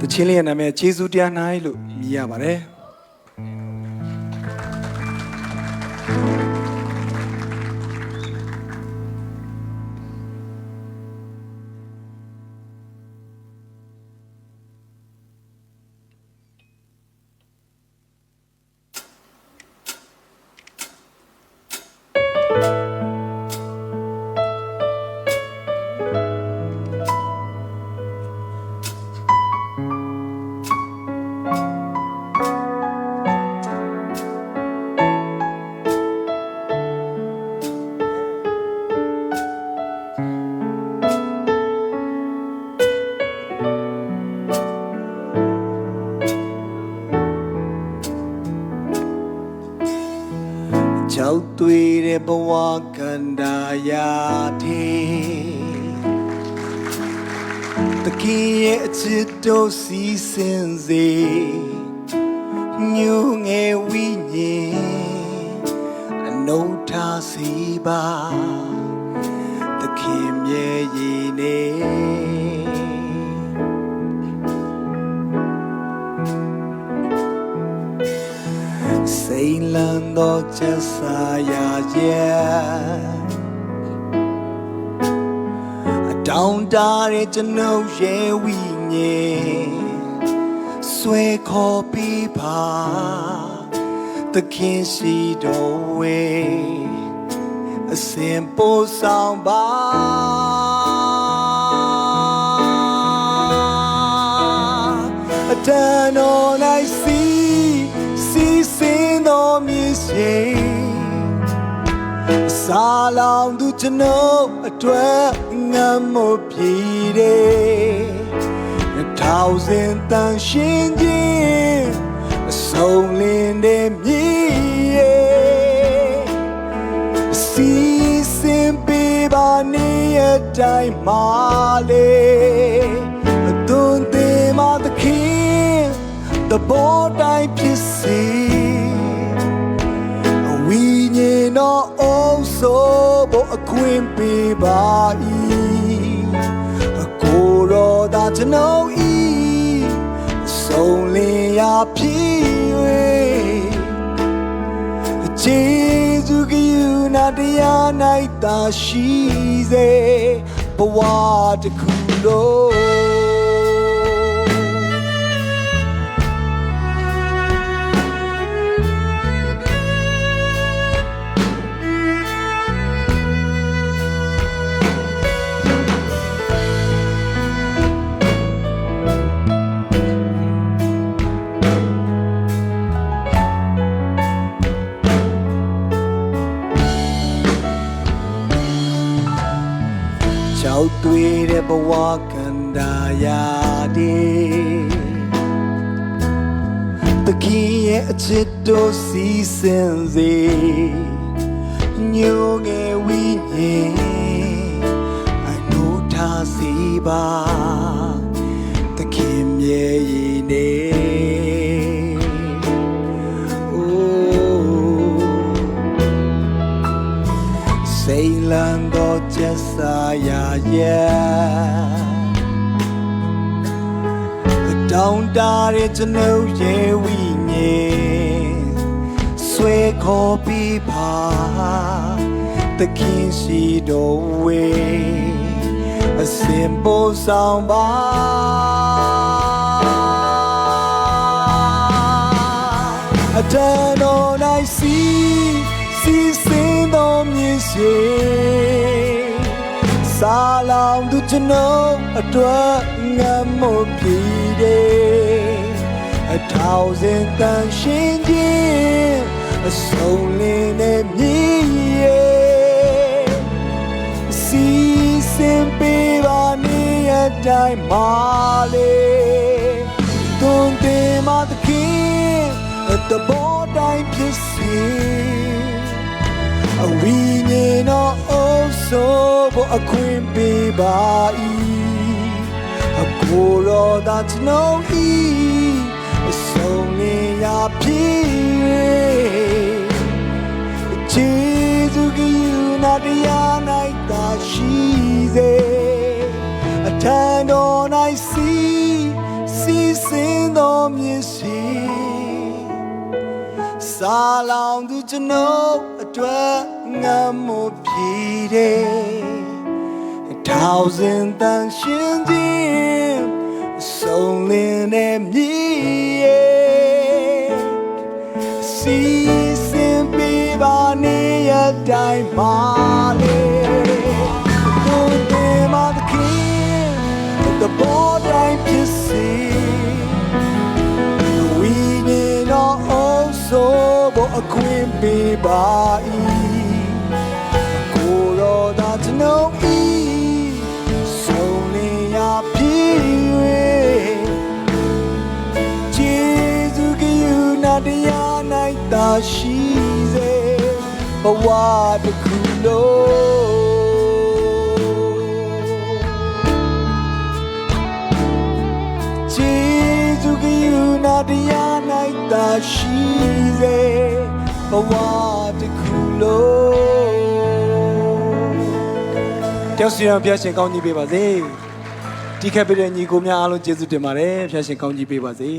တချင်းလေးရဲ့နာမည်ဂျေဇုတရား၌လို့မြည်ရပါတယ် ကြောက်သွေးတဲ့ဘဝကန္တာယာထေတခင်ရဲ့အချစ်တို့စီစင်စေညူငယ်ဝိညာဉ်အနုထားစီပါတခင်မြဲရည်နေ လန်းသောချက်စာရာရဲ့အတောင်တာတဲ့ကျွန်ုပ်ရဲ့ဝိညာဉ်ဆွဲခေါ်ပြီးပါသခင်ရှိတော်ဝေအစဉ်ပို့ဆောင်ပါအတန်တော်၌စီစီစင်း တော်မြည်ရှိစာလောင်သူကျွန်ုပ်အတွက်ငမ်းမပြေတယ်ထောင်စင်တန်ရှင်းခြင်းအဆုံးလင်းတဲ့မြည်ရဲ့စီစင်ပေးပါနေရတိုင်းမာလေအသွန်သေးမသခင်တဘောတိုင်းဖြစ်စေ တော်အုပ်ဆိုဖို့အခွင့်ပေးပါ၏အကိုယ်တော်သာကျွန်ုပ်၏အဆုံးလင်းရာဖြစ်၍ကျေးဇူးကယူနာတရား၌သာရှိစေဘဝတစ်ခုလုံး ကြောက်သွေးတဲ့ဘဝကန္တာယာဒီတခင်ရဲ့အချစ်တို့စီစင်စေညိုငယ်ဝိညာဉ်အနုထားစီပါတခင်မြဲရ စာရာရဲ့အတောင်တာတဲ့ကျွန်ုပ်ရဲ့ဝိညာဉ်ဆွဲခေါ်ပြီးပါသခင်ရှိတော်ဝေအစင်ပို့ဆောင်ပါအတန်တော်၌စီစီစင်းတော်မြည်ရှိ စာလောင်သူကျွန်ုပ်အတွက်ငမ်းမပြေတယ်အထောင်စင်တန်ရှင်းခြင်းအဆုံးလင်းနဲ့မြည်ရဲ့စီစင်ပေးပါနေရတိုင်းမာလေတွင်တင်မသခင်တဘောတိုင်းဖြစ်စီအဝိညာဉ်တော်အုပ် ဆိုဖို့အခွင့်ပေးပါ၏အကိုယ်တော်သာကျွန်ုပ်၏အဆုံးလင်းရာဖြစ်ကျေးဇူးကယူနာတရား၌သာရှိစေအထံတော်၌စီစီစင်သောမျက်စိစာလောင်သူကျွန်ုပ် အတွက်ငမ်းမပြည်တယ် thousand တန်ရှင်ခြင်းဆုံးလင်းတဲ့မြည်ရဲ့စီစဉ်ပေးပါနေရတိုင်းပါလေ အခွင့်ပေးပါ၏ကိုရောသာကျွန်ုပ်ဤဆုံးလင်းရာဖြစ်၍ဂျေဇုကယူနာတရား၌သာရှိစေဘဝတစ်ခုလုံးဂျေဇုကယူနာတရား၌သာရှိစေ ဘဝတစ်ခုလုံးတယောက်စီရင်ဖျားရှင်ကောင်းကြီးပေးပါစေဒီခက်ပြတဲ့ညီကိုများအားလုံးကျေးဇူးတင်ပါတယ်ဖျားရှင်ကောင်းကြီးပေးပါစေ